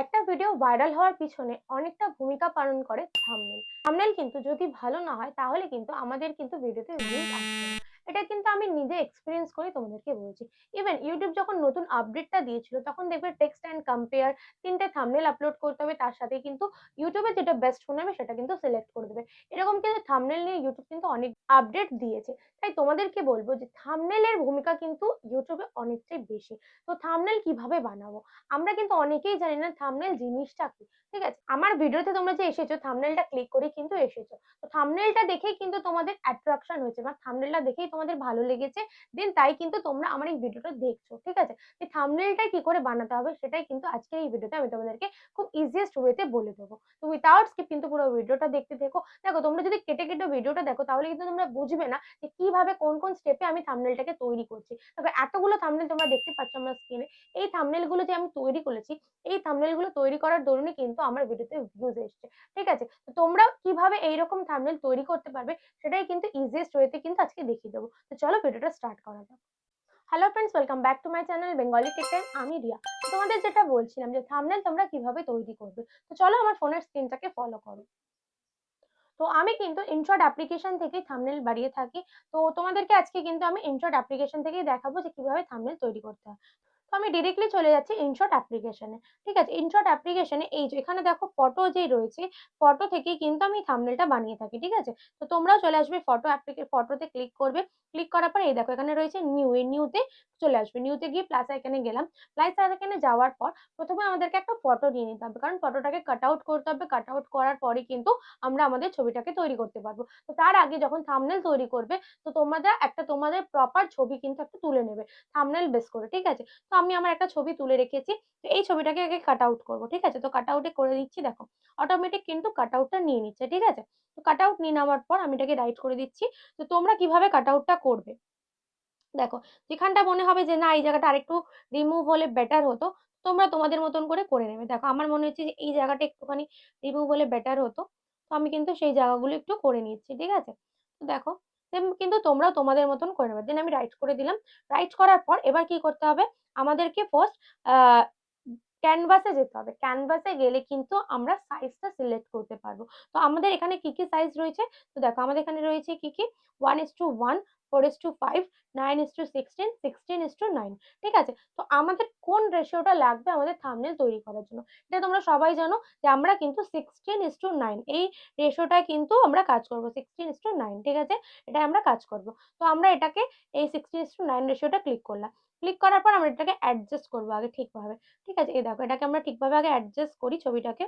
একটা video viral হওয়ার পিছনে অনেকটা ভূমিকা পালন করে থামনেল থামনেল কিন্তু যদি ভালো না হয়, তাহলে কিন্তু আমাদের কিন্তু ভিডিওতে ভিউজ আসবে এটা কিন্তু আমি নিজে এক্সপিরিয়েন্স করে তোমাদেরকে বলছি। ইভেন ইউটিউব যখন নতুন আপডেটটা দিয়েছিল, তখন দেখবে টেক্সট অ্যান্ড কম্পেয়ার তিনটে থাম্বনেল আপলোড করতে হবে, তার সাথে কিন্তু ইউটিউবে যেটা বেস্ট মনে হবে, সেটা কিন্তু সিলেক্ট করে দেবে। এরকম কিন্তু থাম্বনেল নিয়ে ইউটিউব কিন্তু অনেক আপডেট দিয়েছে। তাই তোমাদেরকে বলব যে থাম্বনেলের ভূমিকা কিন্তু ইউটিউবে অনেকটাই বেশি। তো থাম্বনেল কীভাবে বানাবো? আমরা কিন্তু অনেকেই জানি না থাম্বনেল জিনিসটা কি। ঠিক আছে? আমার ভিডিওতে তোমরা যে এসেছ থাম্বনেলটা ক্লিক করে কিন্তু এসেছ। তো থাম্বনেলটা দেখেই কিন্তু তোমাদের অ্যাট্রাকশন হয়েছে বা থাম্বনেলটা দেখেই তোমাদের ভালো লেগেছে দেন তাই কিন্তু তোমরা আমার এই ভিডিওটা দেখছ, ঠিক আছে? এই থাম্বনেলটা কি করে বানাতে হবে সেটাই কিন্তু আজকের এই ভিডিওতে আমি তোমাদেরকে খুব ইজিয়েস্ট ওয়েতে বলে দেবো। তো উইথাউট স্কিপ কিন্তু পুরো ভিডিওটা দেখতে থেকো। দেখো, তোমরা যদি কেটে কেটে ভিডিওটা দেখো, তাহলে কিন্তু তোমরা বুঝবে না যে কীভাবে কোন কোন স্টেপে আমি থাম্বনেলটাকে তৈরি করছি। দেখো, এতগুলো থাম্বনেল তোমরা দেখতে পাচ্ছ আমার স্ক্রিনে এই থাম্বনেলগুলো যে আমি তৈরি করেছি, এই থাম্বনেলগুলো তৈরি করার দরুনই কিন্তু আমার ভিডিওতে ভিউজ এসছে, ঠিক আছে? তো তোমরা কীভাবে এইরকম থাম্বনেল তৈরি করতে পারবে, সেটাই কিন্তু ইজিয়েস্ট ওয়েতে কিন্তু আজকে দেখিয়ে দেবো। তো চলো ভিডিওটা স্টার্ট করা যাক। Hello friends welcome back to my channel Bengali kitchen আমি রিয়া। তোমাদের যেটা বলছিলাম যে থামনেল তোমরা কীভাবে তৈরি করবে, তো চলো আমার ফোনের স্ক্রিনটাকে ফলো করো। তো আমি কিন্তু ইনশর্ট অ্যাপ্লিকেশন থেকেই থামনেল বাড়িয়ে থাকি। তো তোমাদেরকে আজকে কিন্তু আমি ইনশর্ট অ্যাপ্লিকেশন থেকেই দেখাবো যে কীভাবে থামনেল তৈরি করতে হয়। তো আমি ডিরেক্টলি চলে যাচ্ছি ইনশর্ট অ্যাপ্লিকেশনে ঠিক আছে ইনশর্ট অ্যাপ্লিকেশনে এই যে, এখানে দেখো ফটো যেই রয়েছে ফটো থেকেই কিন্তু আমি থাম্বনেলটা বানিয়ে থাকি, ঠিক আছে? তো তোমরাও চলে আসবে ফটো অ্যাপ্লিকে ফটোতে ক্লিক করবে। ক্লিক করার পর এই দেখো, এখানে রয়েছে নিউ এই নিউতে চলে আসবে। নিউতে গিয়ে প্লাস আইকানে গেলাম। প্লাস আইকানে যাওয়ার পর প্রথমে আমাদেরকে একটা ফটো নিয়ে নিতে হবে, কারণ ফটোটাকে কাট আউট করতে হবে। কাট আউট করার পরে কিন্তু আমরা আমাদের ছবিটাকে তৈরি করতে পারব। তো তার আগে যখন থাম্বনেল তৈরি করবে, তো তোমরা একটা তোমাদের প্রপার ছবি কিন্তু একটা তুলে নেবে থাম্বনেল বেস করে, ঠিক আছে? তো আমি আমার একটা ছবি তুলে রেখেছি, তো এই ছবিটাকে আগে কাট আউট করব, ঠিক আছে? তো কাট আউটে করে দিচ্ছি, দেখো। অটোমেটিক কিন্তু কাট আউটটা নিয়ে নিচ্ছে, ঠিক আছে? তো কাট আউট নিয়ে নেওয়ার পর আমি এটাকে রাইট করে দিচ্ছি, তো তোমরা কীভাবে কাট আউটটা করবে? দেখো, যেখানটা মনে হবে যে না, এই জায়গাটা আরেকটু রিমুভ হলে বেটার হতো, তোমরা তোমাদের মতন করে করে নেবে। দেখো, আমার মনে হচ্ছে যে এই জায়গাটা একটুখানি রিমুভ হলে বেটার হতো, তো আমি কিন্তু সেই জায়গাগুলো একটু করে নিচ্ছি, ঠিক আছে? তো দেখো কিন্তু তোমরা তোমাদের মতন করে নেবে। দেন আমি রাইট করে দিলাম। রাইট করার পর এবার কি করতে হবে? আমাদেরকে ফার্স্ট ক্যানভাসে যেতে হবে। ক্যানভাসে গেলে কিন্তু আমরা সাইজটা সিলেক্ট করতে পারব। তো আমাদের এখানে কি কি সাইজ রয়েছে? তো দেখো আমাদের এখানে রয়েছে কি কি? One is to one four is to five nine is to sixteen sixteen is to nine ঠিক আছে? তো আমাদের কোন রেশিওটা লাগবে আমাদের থামনেল তৈরি করার জন্য? এটা তোমরা সবাই জানো যে আমরা কিন্তু সিক্সটিন ইস টু নাইন এই রেশিওটায় কিন্তু আমরা কাজ করব সিক্সটিন ইস টু নাইন ঠিক আছে? এটা আমরা কাজ করব। তো আমরা এটাকে এই সিক্সটিন ইস টু নাইন রেশিওটা ক্লিক করলাম। ক্লিক করার পর আমরা এটাকে অ্যাডজাস্ট করব আগে ঠিকভাবে, ঠিক আছে? এই দেখো, এটাকে আমরা ঠিকভাবে আগে অ্যাডজাস্ট করি ছবিটাকে।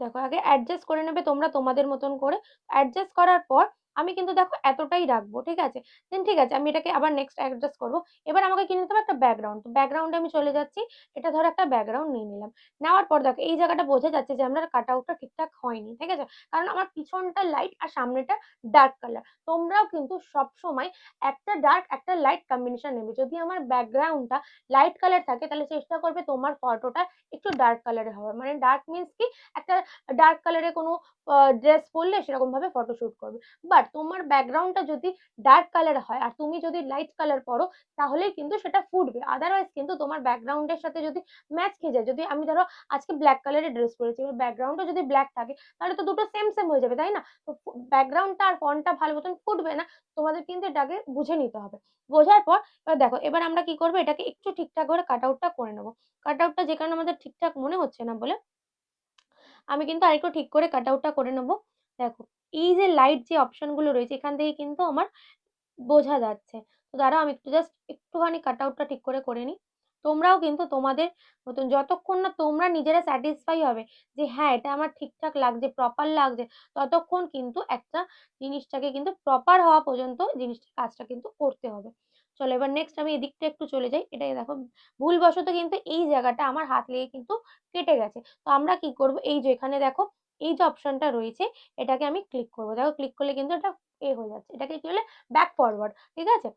দেখো আগে অ্যাডজাস্ট করে নেবে তোমরা তোমাদের মতন করে। অ্যাডজাস্ট করার পর আমি কিন্তু দেখো এতটাই রাখব, ঠিক আছে? দেন ঠিক আছে, আমি এটাকে আবার নেক্সট অ্যাডজাস্ট করব। এবার আমাকে কিনে নিতে হবে? একটা ব্যাকগ্রাউন্ড তো ব্যাকগ্রাউন্ডে আমি চলে যাচ্ছি। এটা ধরো একটা ব্যাকগ্রাউন্ড নিয়ে নিলাম। নেওয়ার পর দেখো, এই জায়গাটা বোঝা যাচ্ছে যে আমার কাট আউটটা ঠিকঠাক হয়নি, ঠিক আছে? কারণ আমার পিছনটা লাইট আর সামনেটা ডার্ক কালার তোমরাও কিন্তু সব সময় একটা ডার্ক একটা লাইট কম্বিনেশন নেবে। যদি আমার ব্যাকগ্রাউন্ডটা লাইট কালার থাকে, তাহলে চেষ্টা করবে তোমার ফটোটা একটু ডার্ক কালারে হবে মানে ডার্ক মিনস কি? একটা ডার্ক কালারে কোনো ড্রেস পরলে সেরকম ভাবে করবে। শুট বাট তোমার ব্যাকগ্রাউন্ডটা যদি ডার্ক কালার হয় আর তুমি যদি লাইট কালার পরো তাহলে কিন্তু সেটা ফুটবে। আদারওয়াইজ কিন্তু তোমার ব্যাকগ্রাউন্ডের সাথে যদি ম্যাচ খেয়ে যায়, যদি আমি ধরো আজকে ব্ল্যাক কালারের ড্রেস পরেছি, এবার ব্যাকগ্রাউন্ডটা যদি ব্ল্যাক থাকে, তাহলে তো দুটো সেম সেম হয়ে যাবে, তাই না? তো ব্যাকগ্রাউন্ডটা আর ফন্টটা ভালো মতন ফুটবে না, তোমাদের কিন্তু এটাকে বুঝে নিতে হবে। বোঝার পর, এবার দেখো, এবার আমরা কি করব, এটাকে একটু ঠিকঠাক করে কাট আউটটা করে নেব। কাট আউটটা যে কারণে আমাদের ঠিকঠাক মনে হচ্ছে না বলে, আমি কিন্তু আরেকটু ঠিক করে কাট আউটটা করে নেব। দেখো এই যে লাইট যে অপশনগুলো রয়েছে, এখান থেকে কিন্তু আমার বোঝা যাচ্ছে। তো দাঁড়াও, আমি একটু জাস্ট একটুখানি কাট আউটটা ঠিক করে করে নিই। তোমরাও কিন্তু তোমাদের মতন যতক্ষণ না তোমরা নিজেরা স্যাটিসফাই হবে যে হ্যাঁ এটা আমার ঠিকঠাক লাগছে প্রপার লাগছে, ততক্ষণ কিন্তু একটা জিনিসটাকে কিন্তু প্রপার হওয়া পর্যন্ত জিনিসটা কাজটা কিন্তু করতে হবে। চলো এবার নেক্সট আমি এদিকটা একটু চলে যাই। এটাই দেখো, ভুলবশত কিন্তু এই জায়গাটা আমার হাত লেগে কিন্তু কেটে গেছে। তো আমরা কি করব? এই যে এখানে দেখো এই যে অপশনটা রয়েছে, এটাকে আমি ক্লিক করব। দেখো ক্লিক করলে কিন্তু এটা এ হয়ে যাচ্ছে। এটাকে কি হলে ব্যাক ফরওয়ার্ড ঠিক আছে?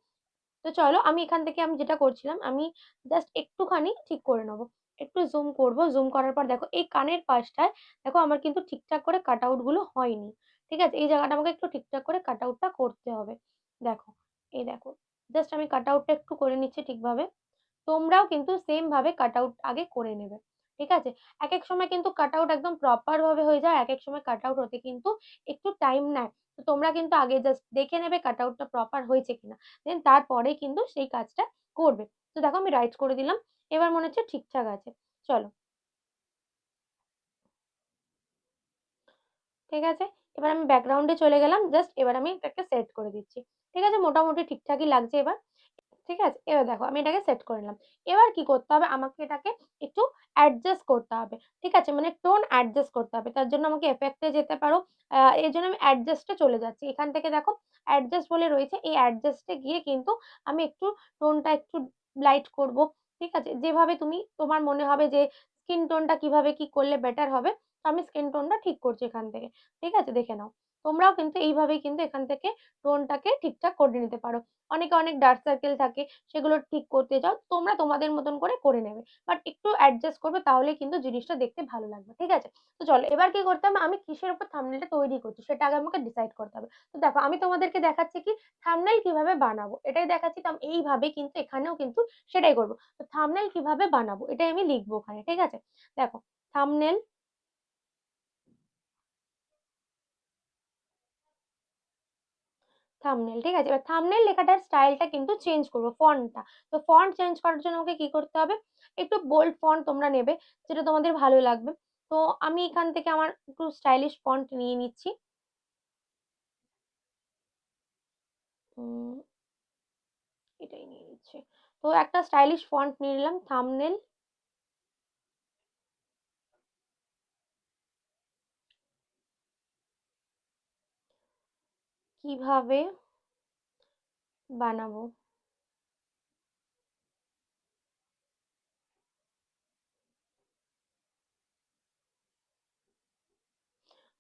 তো চলো, আমি এখান থেকে আমি যেটা করছিলাম, আমি জাস্ট একটুখানি ঠিক করে নেব। একটু জুম করব। জুম করার পর দেখো, এই কানের পাশটায় দেখো আমার কিন্তু ঠিকঠাক করে কাট আউটগুলো হয়নি। ঠিক আছে? এই জায়গাটা আমাকে একটু ঠিকঠাক করে কাট আউটটা করতে হবে। দেখো, এই দেখো জাস্ট আমি কাট আউটটা একটু করে নিচ্ছি ঠিকভাবে। তোমরাও কিন্তু সেম ভাবে কাট আউট আগে করে নেবে। ঠিক আছে? এক এক সময় কিন্তু কাট আউট একদম প্রপার ভাবে হয়ে যায় এক এক সময় কাট আউট হতে কিন্তু একটু টাইম নেয়। তো তোমরা কিন্তু আগে জাস্ট দেখে নেবে কাট আউটটা প্রপার হয়েছে কিনা। দেন তারপরে কিন্তু সেই কাজটা করবে। তো দেখো আমি রাইট করে দিলাম, এবার মনে হচ্ছে ঠিকঠাক আছে। চলো। ঠিক আছে? এবার আমি ব্যাকগ্রাউন্ডে চলে গেলাম জাস্ট এবার আমি এটাকে সেট করে দিচ্ছি। ঠিক আছে? মোটামুটি ঠিকঠাকই লাগছে এবার। ঠিক আছে? এবার দেখো, আমি এটাকে সেট করে নিলাম। এবার কি করতে হবে? আমাকে এটাকে একটু অ্যাডজাস্ট করতে হবে। ঠিক আছে? মানে টোন অ্যাডজাস্ট করতে হবে। তার জন্য আমাকে এফেক্টে যেতে পারো। এর জন্য আমি অ্যাডজাস্টে চলে যাচ্ছি। এখান থেকে দেখো অ্যাডজাস্ট বলে রয়েছে। এই অ্যাডজাস্টে গিয়ে কিন্তু আমি একটু টোনটা একটু লাইট করব। ঠিক আছে? যেভাবে তুমি, তোমার মনে হবে যে স্কিন টোনটা কীভাবে কি করলে বেটার হবে আমি স্কিন টোনটা ঠিক করছি এখান থেকে। ঠিক আছে? দেখে নাও। তোমরাও কিন্তু এইভাবেই কিন্তু এখান থেকে টোনটাকে ঠিকঠাক করে নিতে পারো। অনেকে অনেক ডার্ক সার্কেল থাকে, সেগুলো ঠিক করতে চাও তোমরা তোমাদের মতন করে করে নেবে। বাট একটু অ্যাডজাস্ট করবে তাহলে কিন্তু জিনিসটা দেখতে ভালো লাগবে, ঠিক আছে? তো চলো, এবার কি করতে হবে? আমি কিসের উপর থামনেলটা তৈরি করছি, সেটা আগে আমাকে ডিসাইড করতে হবে। তো দেখো, আমি তোমাদেরকে দেখাচ্ছি কি থামনেল কীভাবে বানাবো। এটাই দেখাচ্ছি, তো এইভাবে কিন্তু এখানেও কিন্তু সেটাই করব। তো থামনেল কীভাবে বানাবো? এটাই আমি লিখব ওখানে, ঠিক আছে? দেখো থামনেল থাম্বনেল ঠিক আছে? এবার থামনেল লেখাটার স্টাইলটা কিন্তু চেঞ্জ করব ফন্টটা তো ফন্ট চেঞ্জ করার জন্য আমাকে কি করতে হবে? একটু বোল্ড ফন্ট তোমরা নেবে, যেটা তোমাদের ভালো লাগবে। তো আমি এখান থেকে আমার একটু স্টাইলিশ ফন্ট নিয়ে নিচ্ছি। এটাই নিয়ে নিচ্ছি। তো একটা স্টাইলিশ ফন্ট নিয়ে নিলাম থামনেল কীভাবে বানাবো?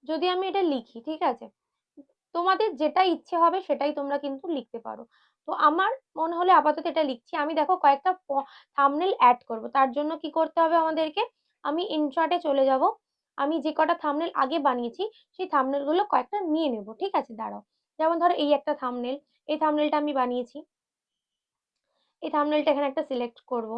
যদি আমি এটা লিখি, ঠিক আছে? তোমাদের যেটা ইচ্ছে হবে সেটাই তোমরা কিন্তু লিখতে পারো। তো আমার মনে হলে আপাতত এটা লিখছি। আমি দেখো কয়েকটা থামনেল অ্যাড করব। তার জন্য কি করতে হবে আমাদেরকে? আমি ইনশর্টে চলে যাব। আমি যে কটা থামনেল আগে বানিয়েছি, সেই থামনেলগুলো কয়েকটা নিয়ে নেব। ঠিক আছে? দাঁড়াও। যেমন ধরো এই একটা থামনেল এই থামনেলটা আমি বানিয়েছি। এই থামনেলটা এখানে একটা সিলেক্ট করব।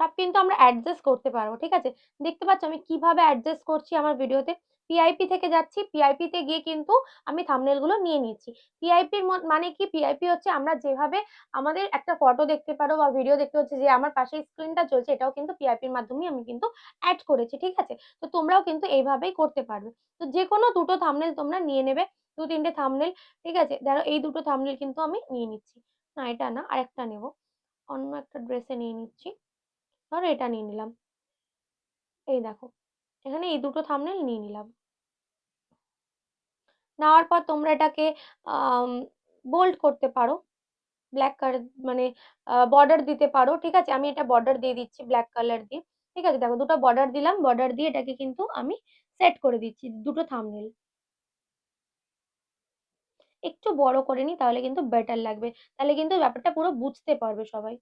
সব কিন্তু আমরা অ্যাডজাস্ট করতে পারব, ঠিক আছে? দেখতে পাচ্ছ আমি কীভাবে অ্যাডজাস্ট করছি আমার ভিডিওতে পিআইপি থেকে যাচ্ছি। পিআইপি তে গিয়ে কিন্তু আমি থামনেলগুলো নিয়ে নিচ্ছি। পিআইপির মানে কি? পিআইপি হচ্ছে আমরা যেভাবে আমাদের একটা ফটো দেখতে পারো বা ভিডিও দেখতে হচ্ছে যে আমার পাশে স্ক্রিনটা চলছে, এটাও কিন্তু পিআইপির মাধ্যমে আমি কিন্তু অ্যাড করেছি, ঠিক আছে? তো তোমরাও কিন্তু এইভাবেই করতে পারবে। তো যে কোনো দুটো থামনেল তোমরা নিয়ে নেবে, দু তিনটে থামনেল ঠিক আছে? ধরো এই দুটো থামনেল কিন্তু আমি নিয়ে নিচ্ছি। না, এটা না, আরেকটা নেব। অন্য একটা ড্রেসে নিয়ে নিচ্ছি। ধরো এটা নিয়ে নিলাম। এই দেখো। এখানে এই দুটো থামনেল নিয়ে নিলাম। নেওয়ার পর তোমরা এটাকে বোল্ড করতে পারো। ব্ল্যাক কালার মানে বর্ডার দিতে পারো। ঠিক আছে? আমি এটা বর্ডার দিয়ে দিচ্ছি ব্ল্যাক কালার দিয়ে। ঠিক আছে? দেখো, দুটো বর্ডার দিলাম। বর্ডার দিয়ে এটাকে কিন্তু আমি সেট করে দিচ্ছি দুটো থামনেল একটু বড় করে নিই তাহলে কিন্তু বেটার লাগবে। তাহলে কিন্তু ব্যাপারটা পুরো বুঝতে পারবে সবাই।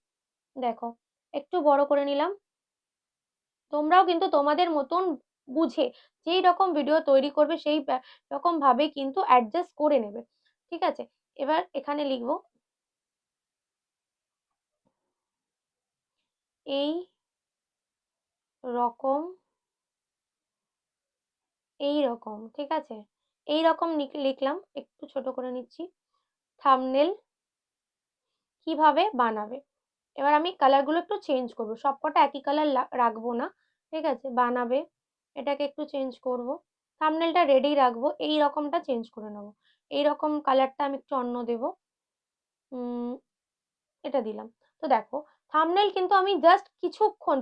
দেখো, একটু বড় করে নিলাম। তোমরাও কিন্তু তোমাদের মতন বুঝে, যেই রকম ভিডিও তৈরি করবে সেই রকম ভাবে কিন্তু অ্যাডজাস্ট করে নেবে। ঠিক আছে? এবার এখানে লিখব। এই রকম এই রকম, ঠিক আছে? এই রকম লিখলাম, একটু ছোট করে নিচ্ছি। থামনেল কীভাবে বানাবে? এবার আমি কালারগুলো একটু চেঞ্জ করব। সবকটা একই কালার রাখব না। ঠিক আছে? বানাবে। এটাকে একটু চেঞ্জ করব। থামনেলটা রেডি রাখব, এই রকমটা চেঞ্জ করে নেব। এই রকম কালারটা আমি একটু অন্য দেব। এটা দিলাম। তো দেখো থামনেল কিন্তু আমি জাস্ট কিছুক্ষণ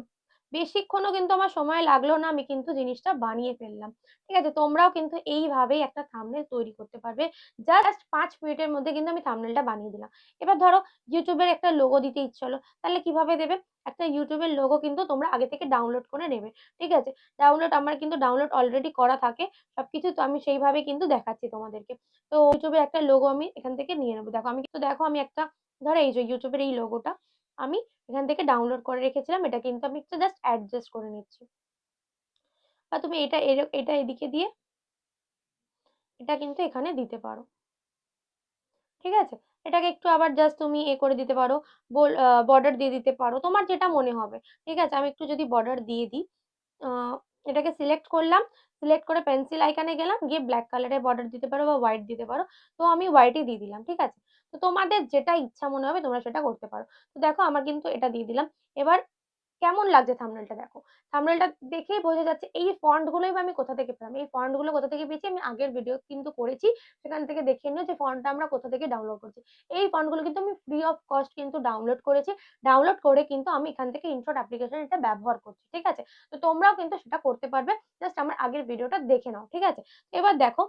বেশিক্ষণও কিন্তু আমার সময় লাগল না, আমি কিন্তু জিনিসটা বানিয়ে ফেললাম। ঠিক আছে, তোমরাও কিন্তু এইভাবেই একটা থামনেল তৈরি করতে পারবে। জাস্ট পাঁচ মিনিটের মধ্যে কিন্তু আমি থামনেলটা বানিয়ে দিলাম। এবার ধরো ইউটিউবের একটা লোগো দিতে ইচ্ছে হলো, তাহলে কীভাবে দেবে? একটা ইউটিউবের লোগো কিন্তু তোমরা আগে থেকে ডাউনলোড করে নেবে। ঠিক আছে ডাউনলোড আমার কিন্তু ডাউনলোড অলরেডি করা থাকে, সবকিছু তো আমি সেইভাবে কিন্তু দেখাচ্ছি তোমাদেরকে। তো ইউটিউবের একটা লোগো আমি এখান থেকে নিয়ে নেব। দেখো, আমি কিন্তু, দেখো, আমি একটা, ধরো, এই যে ইউটিউবের এই লোগোটা আমি এখান থেকে ডাউনলোড করে রেখেছিলাম, এটা কিন্তু আমি একটু জাস্ট অ্যাডজাস্ট করে নিচ্ছি। বা তুমি এটা এটা এদিকে দিয়ে এটা কিন্তু এখানে দিতে পারো। ঠিক আছে? এটাকে একটু আবার জাস্ট তুমি এ করে দিতে পারো বর্ডার দিয়ে দিতে পারো, তোমার যেটা মনে হবে। ঠিক আছে? আমি একটু যদি বর্ডার দিয়ে দিই এটাকে সিলেক্ট করলাম সিলেক্ট করে পেন্সিল আইকনে গেলাম, গিয়ে ব্ল্যাক কালারের বর্ডার দিতে পারো বা হোয়াইট দিতে পারো। তো আমি হোয়াইটই দিয়ে দিলাম, ঠিক আছে? তো তোমাদের যেটা ইচ্ছা মনে হবে তোমরা সেটা করতে পারো। তো দেখো আমার কিন্তু এটা দিয়ে দিলাম। এবার কেমন লাগছে থাম্বনেলটা দেখো। থাম্বনেলটা দেখেই বোঝা যাচ্ছে এই ফন্ট গুলোই বা আমি কোথা থেকে পেলাম, এই ফন্টগুলো কোথা থেকে পেয়েছি আমি আগের ভিডিও কিন্তু করেছি, সেখান থেকে দেখে নিও যে ফন্টটা আমরা কোথা থেকে ডাউনলোড করছি। এই ফন্টগুলো কিন্তু আমি ফ্রি অফ কস্ট কিন্তু ডাউনলোড করেছি। ডাউনলোড করে কিন্তু আমি এখান থেকে ইনশর্ট অ্যাপ্লিকেশন এটা ব্যবহার করছি, ঠিক আছে? তো তোমরাও কিন্তু সেটা করতে পারবে। জাস্ট আমার আগের ভিডিওটা দেখে নাও, ঠিক আছে? এবার দেখো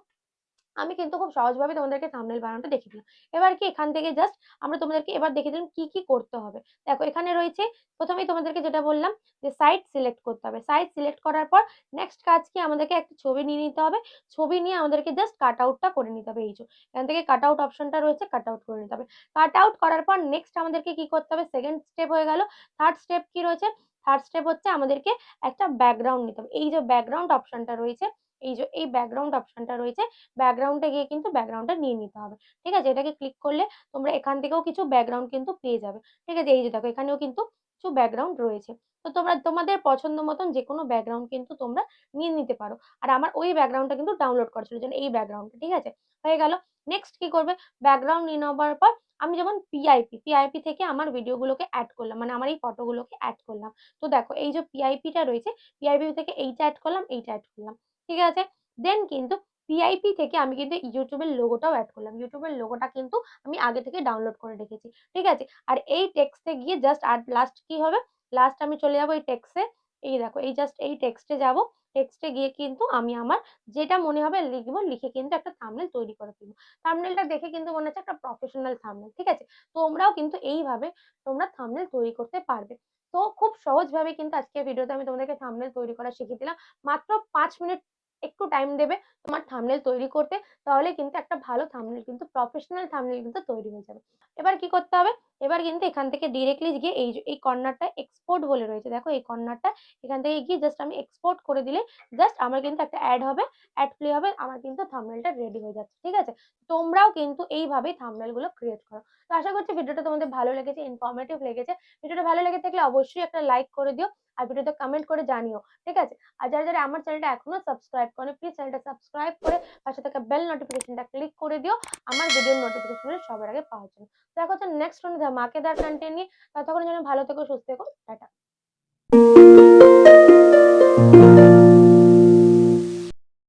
আমি কিন্তু খুব সহজভাবে তোমাদেরকে থাম্বনেল বানানোটা দেখিয়ে দিলাম এবার কি, এখান থেকে জাস্ট আমরা তোমাদেরকে এবার দেখিয়ে দিলাম কি কি করতে হবে। দেখো, এখানে রয়েছে, প্রথমেই তোমাদেরকে যেটা বললাম যে সাইট সিলেক্ট করতে হবে। সাইট সিলেক্ট করার পর নেক্সট কাজ কি, আমাদেরকে একটা ছবি নিয়ে নিতে হবে। ছবি নিয়ে আমাদেরকে জাস্ট কাট আউটটা করে নিতে হবে। এই যে, এখান থেকে কাট আউট অপশনটা রয়েছে কাট আউট করে নিতে হবে। কাট আউট করার পর নেক্সট আমাদেরকে কি করতে হবে? সেকেন্ড স্টেপ হয়ে গেল। থার্ড স্টেপ কি রয়েছে? থার্ড স্টেপ হচ্ছে আমাদেরকে একটা ব্যাকগ্রাউন্ড নিতে হবে। এই যে ব্যাকগ্রাউন্ড অপশনটা রয়েছে এই যে, এই ব্যাকগ্রাউন্ড অপশনটা রয়েছে ব্যাকগ্রাউন্ডে গিয়ে কিন্তু ব্যাকগ্রাউন্ডটা নিয়ে নিতে হবে। ঠিক আছে? এটাকে ক্লিক করলে তোমরা এখান থেকেও কিছু ব্যাকগ্রাউন্ড কিন্তু পেয়ে যাবে। ঠিক আছে? এই যে, দেখো, এখানেও কিন্তু কিছু ব্যাকগ্রাউন্ড রয়েছে। তো তোমরা, তোমাদের পছন্দ মতন যে কোনো ব্যাকগ্রাউন্ড কিন্তু তোমরা নিয়ে নিতে পারো। আর আমার ওই ব্যাকগ্রাউন্ডটা কিন্তু ডাউনলোড করা ছিল, যেন এই ব্যাকগ্রাউন্ডটা ঠিক আছে? হয়ে গেল। নেক্সট কি করবে? ব্যাকগ্রাউন্ড নিয়ে নেওয়ার পর আমি যেমন পিআইপি পিআইপি থেকে আমার ভিডিওগুলোকে অ্যাড করলাম মানে আমার এই ফটোগুলোকে অ্যাড করলাম। তো দেখো, এই যে পিআইপিটা রয়েছে পিআইপি থেকে এইটা অ্যাড করলাম, এইটা অ্যাড করলাম। ঠিক আছে? দেন কিন্তু পিআইপি থেকে আমি কিন্তু ইউটিউবের লোগোটাও অ্যাড করলাম। ইউটিউবের লোগোটা কিন্তু আমি আগে থেকে ডাউনলোড করে রেখেছি। ঠিক আছে? আর এই টেক্সটে গিয়ে জাস্ট আর লাস্ট কি হবে? লাস্ট আমি চলে যাব এই টেক্সটে এই দেখো, এই জাস্ট এই টেক্সটে যাব। টেক্সটে গিয়ে কিন্তু আমি আমার যেটা মনে হবে লিখব, লিখে কিন্তু একটা থাম্বনেল তৈরি করে ফেলব। থাম্বনেলটা দেখে কিন্তু মনে হচ্ছে একটা প্রফেশনাল থাম্বনেল ঠিক আছে? তোমরাও কিন্তু এইভাবে তোমরা থাম্বনেল তৈরি করতে পারবে। তো খুব সহজভাবে কিন্তু আজকের ভিডিওতে আমি তোমাদেরকে থাম্বনেল তৈরি করা শিখিয়ে দিলাম। মাত্র পাঁচ মিনিট একটু টাইম দেবে তোমার থামনেল তৈরি করতে, তাহলে কিন্তু একটা ভালো থামনেল কিন্তু প্রফেশনাল থামনেল কিন্তু তৈরি হয়ে যাবে। এবার কি করতে হবে? এবার কিন্তু এখান থেকে ডিরেক্টলি গিয়ে এই এই কর্নারটা এক্সপোর্ট বলে রয়েছে। দেখো এই কর্নারটা এখান থেকে গিয়ে জাস্ট আমি এক্সপোর্ট করে দিলে জাস্ট আমার কিন্তু একটা অ্যাড হবে অ্যাড প্লে হবে, আমার কিন্তু থাম্বনেলটা রেডি হয়ে যাচ্ছে, ঠিক আছে? তোমরাও কিন্তু এইভাবেই থাম্বনেলগুলো ক্রিয়েট করো। তো আশা করছি ভিডিওটা তোমাদের ভালো লেগেছে ইনফরমেটিভ লেগেছে। ভিডিওটা ভালো লেগে থাকলে অবশ্যই একটা লাইক করে দিও আর ভিডিওতে কমেন্ট করে জানিও, ঠিক আছে? আর যারা যারা আমার চ্যানেলটা এখনও সাবস্ক্রাইব করে প্লিজ চ্যানেলটা সাবস্ক্রাইব করে পাশে থাকা বেল নোটিফিকেশনটা ক্লিক করে দিও। আমার ভিডিওর নোটিফিকেশন সবার আগে পাওয়ার জন্য। দেখা হচ্ছে নেক্সট কোনো ধামাকেদার কন্টেন্ট নিয়ে ততক্ষণ যেন ভালো থেকো সুস্থ থেকো টাটা।